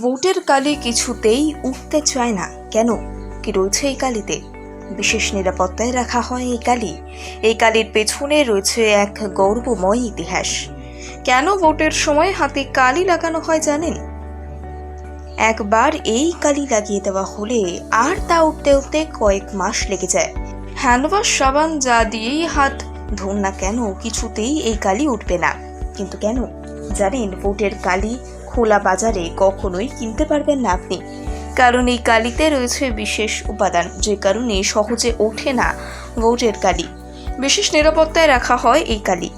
ভোটের কালি কিছুতেই উঠতে চায় না। কেন? কি রয়েছে এই কালিতে? বিশেষ নিরাপত্তায় রাখা হয় এই কালি। এই কালির পেছনে রয়েছে এক গৌরবময় ইতিহাস। কেন ভোটের সময় হাতে কালি লাগানো হয় জানেন? একবার এই কালি লাগিয়ে দেওয়া হলে আর তা উঠতে উঠতে কয়েক মাস লেগে যায়। হ্যান্ডওয়াশ সাবান যা দিয়েই হাত ধুন না কেন, কিছুতেই এই কালি উঠবে না। কিন্তু কেন? জানেন, ভোটের কালি খোলা বাজারে কখনোই কিনতে পারবেন না আপনি। কারণ এই কালিতে রয়েছে বিশেষ উপাদান, যে কারণে সহজে ওঠে না ভোটের কালি। বিশেষ নিরাপত্তায় রাখা হয় এই কালি।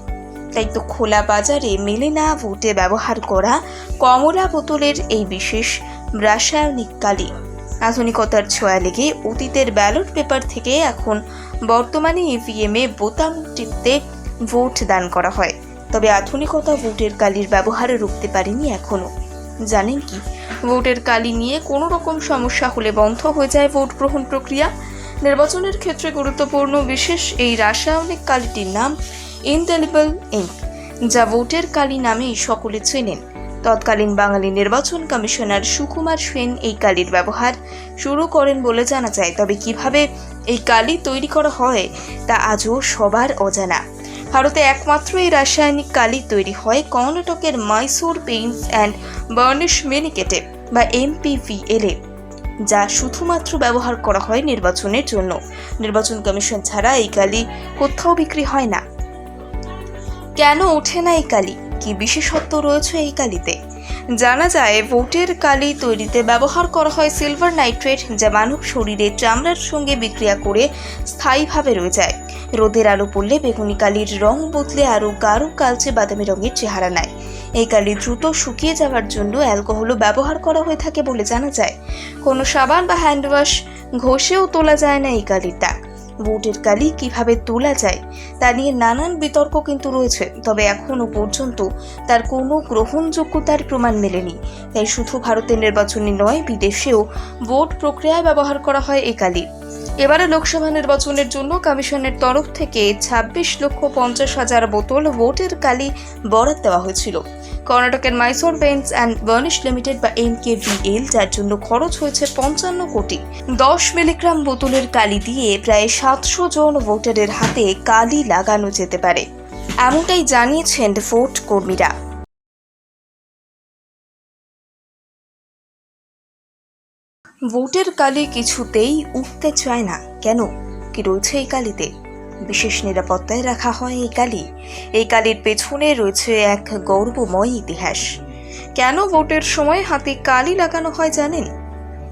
তাই তো খোলা বাজারে মেলে না ভোটে ব্যবহার করা কমলা বোতলের এই বিশেষ রাসায়নিক কালি। আধুনিকতার ছোঁয়া লেগে অতীতের ব্যালট পেপার থেকে এখন বর্তমানে ইভিএমে বোতাম টিপতে ভোট দান করা হয়। তবে আধুনিকতা ভোটের কালির ব্যবহারে রুখতে পারেনি এখনও জানেন কি ভোটের কালি নিয়ে কোনো রকম সমস্যা হলে বন্ধ হয়ে যায় ভোট গ্রহণ প্রক্রিয়া। নির্বাচনের ক্ষেত্রে গুরুত্বপূর্ণ বিশেষ এই রাসায়নিক কালিটির নাম ইনডেলিবল ইঙ্ক, যা ভোটের কালি নামেই সকলে চেনেন। তৎকালীন বাঙালি নির্বাচন কমিশনার সুকুমার সেন এই কালির ব্যবহার শুরু করেন বলে জানা যায়। তবে কীভাবে এই কালি তৈরি করা হয় তা আজও সবার অজানা। ভারতে একমাত্র এই রাসায়নিক কালি তৈরি হয় কর্ণাটকের মাইসোর পেইন্টস অ্যান্ড বার্নিশ মেনিকেটে বা এমপিভিএল, যা শুধুমাত্র ব্যবহার করা হয় নির্বাচনের জন্য। নির্বাচন কমিশন ছাড়া এই কালি কোথাও বিক্রি হয় না। কেন ওঠে না এই কালি? কি বিশেষত্ব রয়েছে এই কালিতে? জানা যায়, ভোটের কালি তৈরিতে ব্যবহার করা হয় সিলভার নাইট্রেট, যা মানব শরীরে চামড়ার সঙ্গে বিক্রিয়া করে স্থায়ীভাবে রয়ে যায়। রোদের আলো পড়লে বেগুনি কালির রং বদলে আরও গাঢ় কালচে বাদামি রঙের চেহারা নেয়। এই কালি দ্রুত শুকিয়ে যাওয়ার জন্য অ্যালকোহলও ব্যবহার করা হয়ে থাকে বলে জানা যায়। কোনো সাবান বা হ্যান্ডওয়াশ ঘষেও তোলা যায় না এই কালির দাগ ভোটের কালি কীভাবে তোলা যায়, তা নিয়ে নানান বিতর্ক কিন্তু রয়েছে। তবে এখনও পর্যন্ত তার কোনো গ্রহণযোগ্যতার প্রমাণ মেলেনি। তাই শুধু ভারতের নির্বাচনে নয়, বিদেশেও ভোট প্রক্রিয়ায় ব্যবহার করা হয় এই কালি এবারে লোকসভা নির্বাচনের জন্য কমিশনের তরফ থেকে ছাব্বিশ লক্ষ পঞ্চাশ হাজার বোতল ভোটের কালি বরাদ দেওয়া হয়েছিল। কর্ণাটকের Mysore paints and varnish limited বা এমকেভিএল যার জন্য খরচ হয়েছে পঞ্চান্ন কোটি। দশ মিলিগ্রাম বোতলের কালি দিয়ে প্রায় সাতশো জন ভোটারের হাতে কালি লাগানো যেতে পারে। এমনটাই জানিয়েছেন ভোট কর্মীরা। ভোটের কালি কিছুতেই উঠতে চায় না। কেন? কি রয়েছে এই কালিতে? বিশেষ নিরাপত্তায় রাখা হয় এই কালি। এই কালির পেছনে রয়েছে এক গৌরবময় ইতিহাস। কেন ভোটের সময় হাতে কালি লাগানো হয় জানেন?